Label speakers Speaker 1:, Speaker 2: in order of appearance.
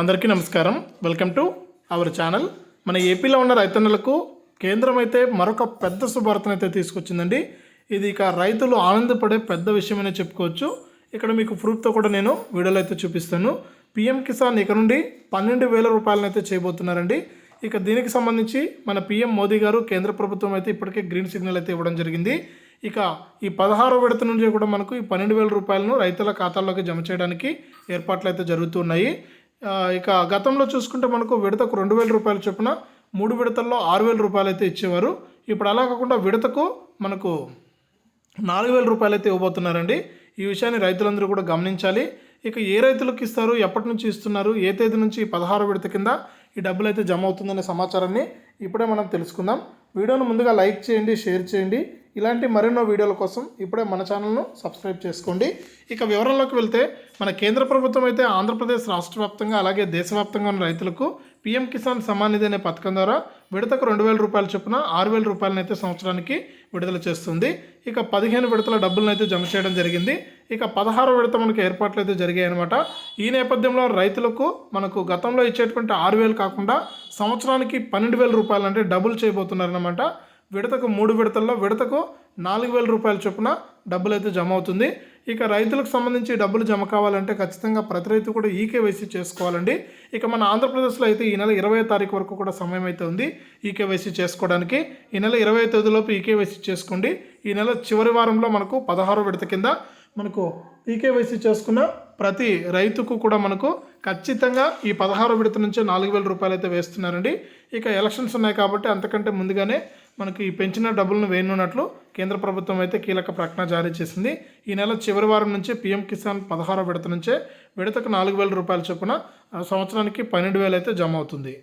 Speaker 1: అందరికీ నమస్కారం. Welcome to our channel మన ఏపీలో ఉన్న రైతన్నలకు కేంద్రం అయితే మరొక పెద్ద శుభార్తను అయితే తీసుకొచ్చిందండి. ఇది ఇక రైతులు ఆనందపడే పెద్ద విషయమనే చెప్పుకోవచ్చు. ఇక్కడ మీకు ప్రూఫ్తో కూడా నేను వీడియోలో అయితే చూపిస్తాను. పిఎం కిసాన్ ఇక నుండి పన్నెండు వేల రూపాయలను అయితే చేయబోతున్నారండి. ఇక దీనికి సంబంధించి మన పిఎం మోదీ గారు కేంద్ర ప్రభుత్వం అయితే ఇప్పటికే గ్రీన్ సిగ్నల్ అయితే ఇవ్వడం జరిగింది. ఇక ఈ పదహారో విడత నుంచి కూడా మనకు ఈ పన్నెండు వేల రూపాయలను రైతుల ఖాతాల్లోకి జమ చేయడానికి ఏర్పాట్లు అయితే జరుగుతున్నాయి ఇక గతంలో చూసుకుంటే మనకు విడతకు రెండు వేల రూపాయల చొప్పున మూడు విడతల్లో ఆరు వేల రూపాయలు అయితే ఇచ్చేవారు. ఇప్పుడు అలా కాకుండా విడతకు మనకు నాలుగు వేల రూపాయలు అయితే ఇవ్వబోతున్నారండి. ఈ విషయాన్ని రైతులందరూ కూడా గమనించాలి. ఇక ఏ రైతులకు ఇస్తారు ఎప్పటి నుంచి ఇస్తున్నారు ఏ తేదీ నుంచి పదహారు విడత కింద ఈ డబ్బులు అయితే జమ అవుతుందనే సమాచారాన్ని ఇప్పుడే మనం తెలుసుకుందాం. వీడియోను ముందుగా లైక్ చేయండి షేర్ చేయండి. ఇలాంటి మరెన్నో వీడియోల కోసం ఇప్పుడే మన ఛానల్ను సబ్స్క్రైబ్ చేసుకోండి. ఇక వివరాల్లోకి వెళ్తే మన కేంద్ర ప్రభుత్వం అయితే ఆంధ్రప్రదేశ్ రాష్ట్ర వ్యాప్తంగా అలాగే దేశవ్యాప్తంగా ఉన్న రైతులకు పీఎం కిసాన్ సమ్మాన్ నిధి అనే పథకం ద్వారా విడతకు రెండు వేల రూపాయల చొప్పున ఆరు వేల రూపాయలనైతే సంవత్సరానికి విడుదల చేస్తుంది. ఇక పదిహేను విడతల డబ్బులనైతే జమ చేయడం జరిగింది. ఇక పదహారు విడత మనకు ఏర్పాట్లు అయితే జరిగాయి అనమాట ఈ నేపథ్యంలో రైతులకు మనకు గతంలో ఇచ్చేటువంటి ఆరు వేలు కాకుండా సంవత్సరానికి పన్నెండు వేల రూపాయలు అంటే డబుల్ చేయబోతున్నారనమాట విడతకు మూడు విడతల్లో విడతకు నాలుగు వేల రూపాయల చొప్పున డబ్బులు అయితే జమ అవుతుంది. ఇక రైతులకు సంబంధించి డబ్బులు జమ కావాలంటే ఖచ్చితంగా ప్రతి రైతు కూడా ఈకేవైసీ చేసుకోవాలండి. ఇక మన ఆంధ్రప్రదేశ్లో అయితే ఈ నెల ఇరవై తారీఖు వరకు కూడా సమయం అయితే ఉంది ఈకేవైసీ చేసుకోవడానికి. ఈ నెల ఇరవై తేదీలోపు ఈకేవైసీ చేసుకోండి. ఈ నెల చివరి వారంలో మనకు పదహారో విడత కింద మనకు ఈకేవైసీ చేసుకున్న ప్రతి రైతుకు కూడా మనకు ఖచ్చితంగా ఈ పదహారు విడత నుంచే నాలుగు వేల రూపాయలు అయితే వేస్తున్నారండి. ఇక ఎలక్షన్స్ ఉన్నాయి కాబట్టి అంతకంటే ముందుగానే మనకి పెంచిన డబ్బులను వేయనున్నట్లు కేంద్ర ప్రభుత్వం అయితే కీలక ప్రకటన జారీ చేసింది. ఈ నెల చివరి వారం నుంచే పీఎం కిసాన్ పదహారో విడత నుంచే విడతకు నాలుగు వేల రూపాయల చొప్పున సంవత్సరానికి పన్నెండు వేలు అయితే జమ అవుతుంది.